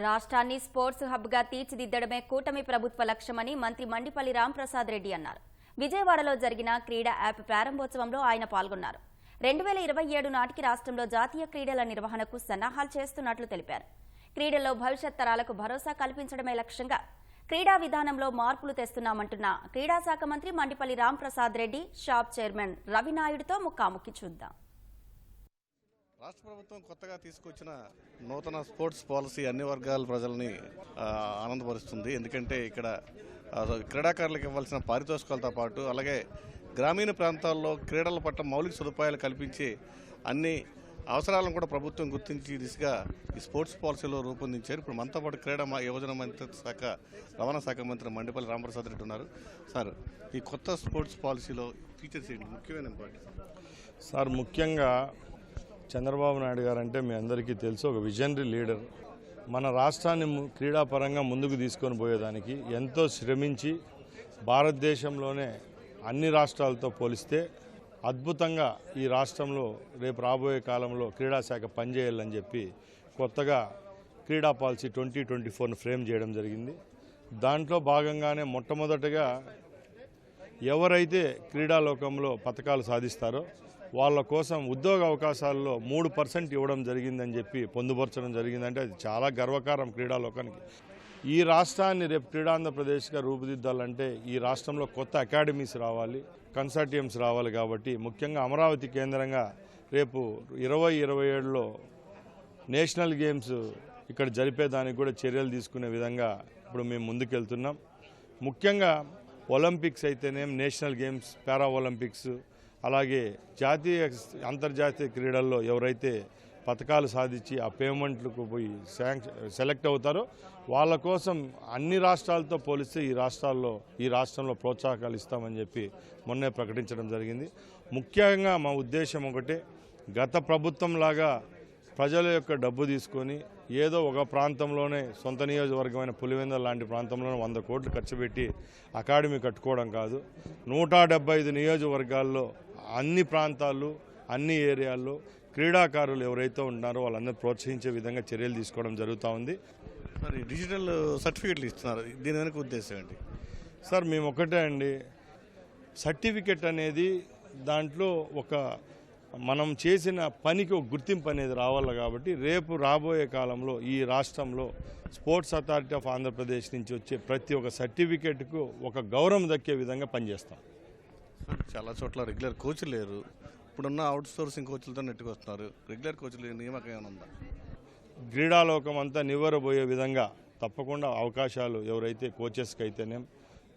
రాష్ట్రాన్ని స్పోర్ట్స్ హబ్గా తీర్చిదిద్దడమే కూటమి ప్రభుత్వ లక్ష్యమని మంత్రి మండిపల్లి రాంప్రసాద్ రెడ్డి అన్నారు. విజయవాడలో జరిగిన క్రీడా యాప్ ప్రారంభోత్సవంలో ఆయన పాల్గొన్నారు. రెండు వేల ఇరవై ఏడు నాటికి రాష్ట్రంలో జాతీయ క్రీడల నిర్వహణకు సన్నాహాలు చేస్తున్నట్లు తెలిపారు. క్రీడల్లో భవిష్యత్ తరాలకు భరోసా కల్పించడమే లక్ష్యంగా క్రీడా విధానంలో మార్పులు తెస్తున్నామంటున్న క్రీడా శాఖ మంత్రి మండిపల్లి రాంప్రసాద్ రెడ్డి షాప్ చైర్మన్ రవినాయుడుతో ముఖాముఖి చూద్దాం. రాష్ట్ర ప్రభుత్వం కొత్తగా తీసుకొచ్చిన నూతన స్పోర్ట్స్ పాలసీ అన్ని వర్గాల ప్రజల్ని ఆనందపరుస్తుంది. ఎందుకంటే ఇక్కడ క్రీడాకారులకు ఇవ్వాల్సిన పారితోషికాలతో పాటు అలాగే గ్రామీణ ప్రాంతాల్లో క్రీడల పట్ల మౌలిక సదుపాయాలు కల్పించి అన్ని అవసరాలను కూడా ప్రభుత్వం గుర్తించి దిశగా ఈ స్పోర్ట్స్ పాలసీలో రూపొందించారు. ఇప్పుడు మనతో పాటు క్రీడా మా- యువజన మంత్రిత్వ శాఖ రవాణా శాఖ మంత్రి మండిపల్లి రామప్రసాద్ రెడ్డి ఉన్నారు. సార్ ఈ కొత్త స్పోర్ట్స్ పాలసీలో ఫీచర్స్ ఏంటి? ముఖ్యమైన ఇంపార్టెన్స్ సార్ ముఖ్యంగా చంద్రబాబు నాయుడు గారు అంటే మీ అందరికీ తెలుసు ఒక విజనరీ లీడర్. మన రాష్ట్రాన్ని క్రీడాపరంగా ముందుకు తీసుకొని పోయేదానికి ఎంతో శ్రమించి భారతదేశంలోనే అన్ని రాష్ట్రాలతో పోలిస్తే అద్భుతంగా ఈ రాష్ట్రంలో రేపు రాబోయే కాలంలో క్రీడా శాఖ పనిచేయాలని చెప్పి కొత్తగా క్రీడా పాలసీ ట్వంటీ ట్వంటీ ఫోర్ను ఫ్రేమ్ చేయడం జరిగింది. దాంట్లో భాగంగానే మొట్టమొదటగా ఎవరైతే క్రీడాలోకంలో పథకాలు సాధిస్తారో వాళ్ళ కోసం ఉద్యోగ అవకాశాల్లో మూడు పర్సెంట్ ఇవ్వడం జరిగిందని చెప్పి పొందుపరచడం జరిగిందంటే అది చాలా గర్వకారం క్రీడాలోకానికి. ఈ రాష్ట్రాన్ని రేపు క్రీడాంధ్రప్రదేశ్గా రూపుదిద్దాలంటే ఈ రాష్ట్రంలో కొత్త అకాడమీస్ రావాలి కన్సార్టియమ్స్ రావాలి కాబట్టి ముఖ్యంగా అమరావతి కేంద్రంగా రేపు ఇరవై ఇరవై ఏడులో నేషనల్ గేమ్స్ ఇక్కడ జరిపేదానికి కూడా చర్యలు తీసుకునే విధంగా ఇప్పుడు మేము ముందుకెళ్తున్నాం. ముఖ్యంగా ఒలింపిక్స్ అయితేనేం నేషనల్ గేమ్స్ పారా ఒలింపిక్స్ అలాగే జాతీయ అంతర్జాతీయ క్రీడల్లో ఎవరైతే పథకాలు సాధించి ఆ పేమెంట్లకు పోయి సెలెక్ట్ అవుతారో వాళ్ళ కోసం అన్ని రాష్ట్రాలతో పోలిస్తే ఈ రాష్ట్రాల్లో ఈ రాష్ట్రంలో ప్రోత్సాహకాలు ఇస్తామని చెప్పి మొన్నే ప్రకటించడం జరిగింది. ముఖ్యంగా మా ఉద్దేశం ఒకటే గత ప్రభుత్వం లాగా ప్రజల యొక్క డబ్బు తీసుకొని ఏదో ఒక ప్రాంతంలోనే సొంత నియోజకవర్గమైన పులివెందుల లాంటి ప్రాంతంలోనే వంద కోట్లు ఖర్చు పెట్టి అకాడమీ కట్టుకోవడం కాదు నూట డెబ్బై ఐదు నియోజకవర్గాల్లో అన్ని ప్రాంతాలు అన్ని ఏరియాల్లో క్రీడాకారులు ఎవరైతే ఉన్నారో వాళ్ళందరూ ప్రోత్సహించే విధంగా చర్యలు తీసుకోవడం జరుగుతూ ఉంది. మరి డిజిటల్ సర్టిఫికెట్లు ఇస్తున్నారు. దీని వెనక ఉద్దేశం ఏంటి? సార్ మేము ఒకటే అండి. సర్టిఫికెట్ అనేది దాంట్లో ఒక మనం చేసిన పనికి ఒక గుర్తింపు అనేది రావాలి కాబట్టి రేపు రాబోయే కాలంలో ఈ రాష్ట్రంలో స్పోర్ట్స్ అథారిటీ ఆఫ్ ఆంధ్రప్రదేశ్ నుంచి వచ్చే ప్రతి ఒక్క సర్టిఫికెట్కు ఒక గౌరవం దక్కే విధంగా పనిచేస్తాం. చాలా చోట్ల రెగ్యులర్ కోచ్లు లేరు. ఇప్పుడున్న అవుట్ సోర్సింగ్ కోచ్లతో నెట్టుకొస్తున్నారు. రెగ్యులర్ కోచ్లు నియామకం ఏమైనా ఉందా? క్రీడాలోకం అంతా నివ్వరబోయే విధంగా తప్పకుండా అవకాశాలు ఎవరైతే కోచెస్కి అయితేనేం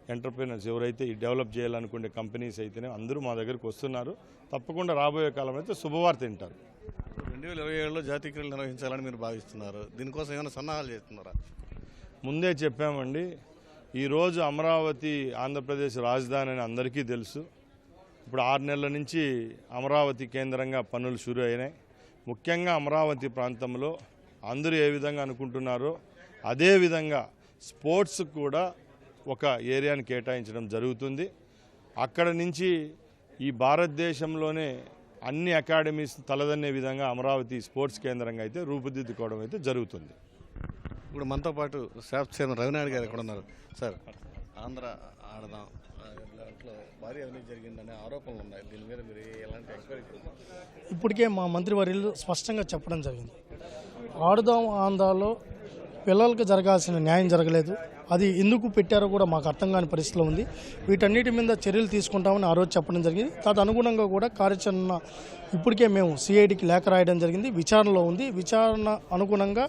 ఎంటర్ప్రీనర్స్ ఎవరైతే డెవలప్ చేయాలనుకునే కంపెనీస్ అయితేనే అందరూ మా దగ్గరికి వస్తున్నారు. తప్పకుండా రాబోయే కాలం అయితే శుభవార్త వింటారు. రెండు వేల ఇరవై ఏడులో జాతీయ క్రీడలు నిర్వహించాలని మీరు భావిస్తున్నారు. దీనికోసం ఏమైనా సన్నాహాలు చేస్తున్నారా? ముందే చెప్పామండి ఈరోజు అమరావతి ఆంధ్రప్రదేశ్ రాజధాని అని అందరికీ తెలుసు. ఇప్పుడు ఆరు నెలల నుంచి అమరావతి కేంద్రంగా పనులు షురు అయినాయి. ముఖ్యంగా అమరావతి ప్రాంతంలో అందరూ ఏ విధంగా అనుకుంటున్నారో అదే విధంగా స్పోర్ట్స్ కూడా ఒక ఏరియాని కేటాయించడం జరుగుతుంది. అక్కడ నుంచి ఈ భారతదేశంలోనే అన్ని అకాడమీస్ తలదన్నే విధంగా అమరావతి స్పోర్ట్స్ కేంద్రంగా అయితే రూపుదిద్దుకోవడం అయితే జరుగుతుంది. ఇప్పుడు మనతో పాటు శాప్ చైర్మన్ రవినాయుడు గారు ఎక్కడ ఉన్నారు? సార్ ఆంధ్ర ఆడదాం. దాంట్లో భారీ అవినీతి జరిగిందనే ఆరోపణలు ఉన్నాయి. దీని మీద మీరు ఎలాంటి ఎంక్వైరీ ఇప్పటికే మా మంత్రివర్యులు స్పష్టంగా చెప్పడం జరిగింది. ఆడుదాం ఆంధ్రాలో పిల్లలకు జరగాల్సిన న్యాయం జరగలేదు. అది ఎందుకు పెట్టారో కూడా మాకు అర్థం కాని పరిస్థితిలో ఉంది. వీటన్నిటి మీద చర్యలు తీసుకుంటామని ఆ రోజు చెప్పడం జరిగింది. తదనుగుణంగా కూడా కార్యాచరణ ఇప్పటికే మేము సిఐడికి లేఖ రాయడం జరిగింది. విచారణలో ఉంది. విచారణ అనుగుణంగా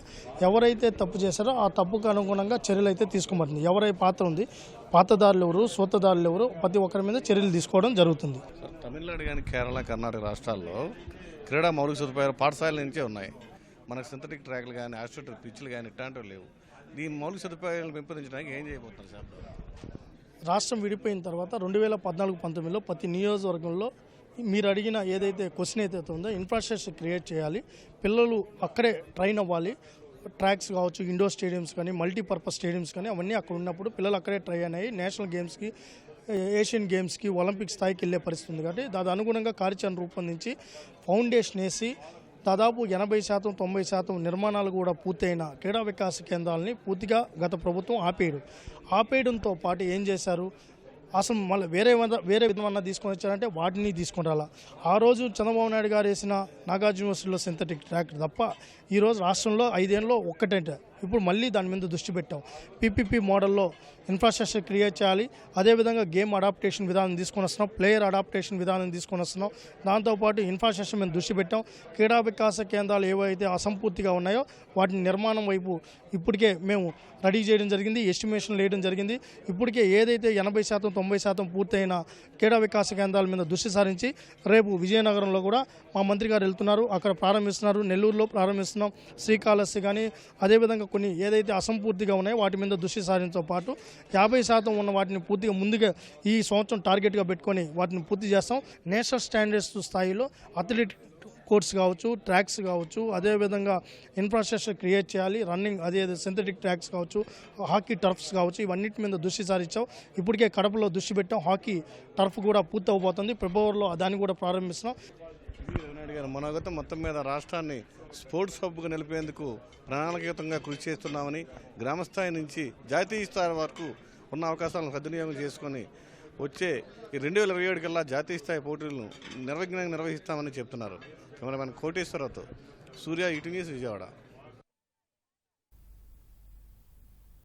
ఎవరైతే తప్పు చేశారో ఆ తప్పుకు అనుగుణంగా చర్యలు అయితే తీసుకోబడుతుంది. ఎవరై పాత్ర ఉంది? పాతదారులు ఎవరు? సూతదారులు ఎవరు? ప్రతి ఒక్కరి మీద చర్యలు తీసుకోవడం జరుగుతుంది. తమిళనాడు కానీ కేరళ కర్ణాటక రాష్ట్రాల్లో క్రీడా మౌలిక సదుపాయాలు పాఠశాల నుంచే ఉన్నాయి. మనకు సింథటిక్ ట్రాక్లు కానీ ఆస్ట్రోటర్ పిచ్లు కానీ ఇట్లాంటివి లేవు. దీని మౌలిక సదుపాయాలను పెంపొందించడానికి ఏం చేయబోతున్నారు సార్? రాష్ట్రం విడిపోయిన తర్వాత రెండు వేల పద్నాలుగు పంతొమ్మిదిలో ప్రతి నియోజకవర్గంలో మీరు అడిగిన ఏదైతే క్వశ్చన్ అయితే ఉందో ఇన్ఫ్రాస్ట్రక్చర్ క్రియేట్ చేయాలి. పిల్లలు అక్కడే ట్రైన్ అవ్వాలి. ట్రాక్స్ కావచ్చు ఇండోర్ స్టేడియంస్ కానీ మల్టీపర్పస్ స్టేడియంస్ కానీ అవన్నీ అక్కడ ఉన్నప్పుడు పిల్లలు అక్కడే ట్రైన్ అయ్యి నేషనల్ గేమ్స్కి ఏషియన్ గేమ్స్కి ఒలింపిక్ స్థాయికి వెళ్ళే పరిస్థితి ఉంది. కాబట్టి దాని అనుగుణంగా కార్యాచరణ రూపొందించి ఫౌండేషన్ వేసి దాదాపు ఎనభై శాతం తొంభై శాతం నిర్మాణాలు కూడా పూర్తయిన క్రీడా వికాస కేంద్రాలని పూర్తిగా గత ప్రభుత్వం ఆపేయడం. ఆపేయడంతో పాటు ఏం చేశారు? అసలు మళ్ళీ వేరే వేరే విధమన్నా తీసుకొని వచ్చారంటే వాటిని తీసుకుని రాలా ఆ రోజు చంద్రబాబు నాయుడు గారు వేసిన నాగార్జున యూనివర్సిటీలో సింథటిక్ ట్రాక్ తప్ప ఈరోజు రాష్ట్రంలో ఐదేళ్ళలో ఒక్కటంటే. ఇప్పుడు మళ్ళీ దాని మీద దృష్టి పెట్టాం. పీపీపీ మోడల్లో ఇన్ఫ్రాస్ట్రక్చర్ క్రియేట్ చేయాలి. అదేవిధంగా గేమ్ అడాప్టేషన్ విధానం తీసుకొని వస్తున్నాం. ప్లేయర్ అడాప్టేషన్ విధానం తీసుకొని వస్తున్నాం. దాంతోపాటు ఇన్ఫ్రాస్ట్రక్చర్ మీద దృష్టి పెట్టాం. క్రీడా వికాస కేంద్రాలు ఏవైతే అసంపూర్తిగా ఉన్నాయో వాటిని నిర్మాణం వైపు ఇప్పటికే మేము రెడీ చేయడం జరిగింది. ఎస్టిమేషన్ వేయడం జరిగింది. ఇప్పటికే ఏదైతే ఎనభై శాతం తొంభై శాతం పూర్తయిన క్రీడా వికాస కేంద్రాల మీద దృష్టి సారించి రేపు విజయనగరంలో కూడా మా మంత్రి గారు వెళ్తున్నారు. అక్కడ ప్రారంభిస్తున్నారు. నెల్లూరులో ప్రారంభిస్తున్నాం. శ్రీకాళహస్తి కానీ అదేవిధంగా కొన్ని ఏదైతే అసంపూర్తిగా ఉన్నాయో వాటి మీద దృష్టి సారించడంతో పాటు యాభై శాతం ఉన్న వాటిని పూర్తిగా ముందుగా ఈ సంవత్సరం టార్గెట్గా పెట్టుకొని వాటిని పూర్తి చేస్తాం. నేషనల్ స్టాండర్డ్స్ స్థాయిలో అథ్లెటిక్ కోర్ట్స్ కావచ్చు ట్రాక్స్ కావచ్చు అదేవిధంగా ఇన్ఫ్రాస్ట్రక్చర్ క్రియేట్ చేయాలి రన్నింగ్ అదే సింథటిక్ ట్రాక్స్ కావచ్చు హాకీ టర్ఫ్స్ కావచ్చు ఇవన్నిటి మీద దృష్టి సారించాం. ఇప్పటికే కడపలో దృష్టి పెట్టాం. హాకీ టర్ఫ్ కూడా పూర్తి అవబోతుంది ఫిబ్రవరిలో దాన్ని కూడా ప్రారంభిస్తున్నాం. వి గారు మనోగతం మొత్తం మీద రాష్ట్రాన్ని స్పోర్ట్స్ హబ్గా నిలిపేందుకు ప్రణాళికయుతంగా కృషి చేస్తున్నామని గ్రామస్థాయి నుంచి జాతీయ స్థాయి వరకు ఉన్న అవకాశాలను సద్వినియోగం చేసుకొని వచ్చే ఈ రెండు వేల ఇరవై ఏడు కల్లా జాతీయ స్థాయి పోటీలను నిర్విఘ్నంగా నిర్వహిస్తామని చెప్తున్నారు. కెమెరామెన్ కోటేశ్వరరావుతో సూర్య ఇటు న్యూస్ విజయవాడ.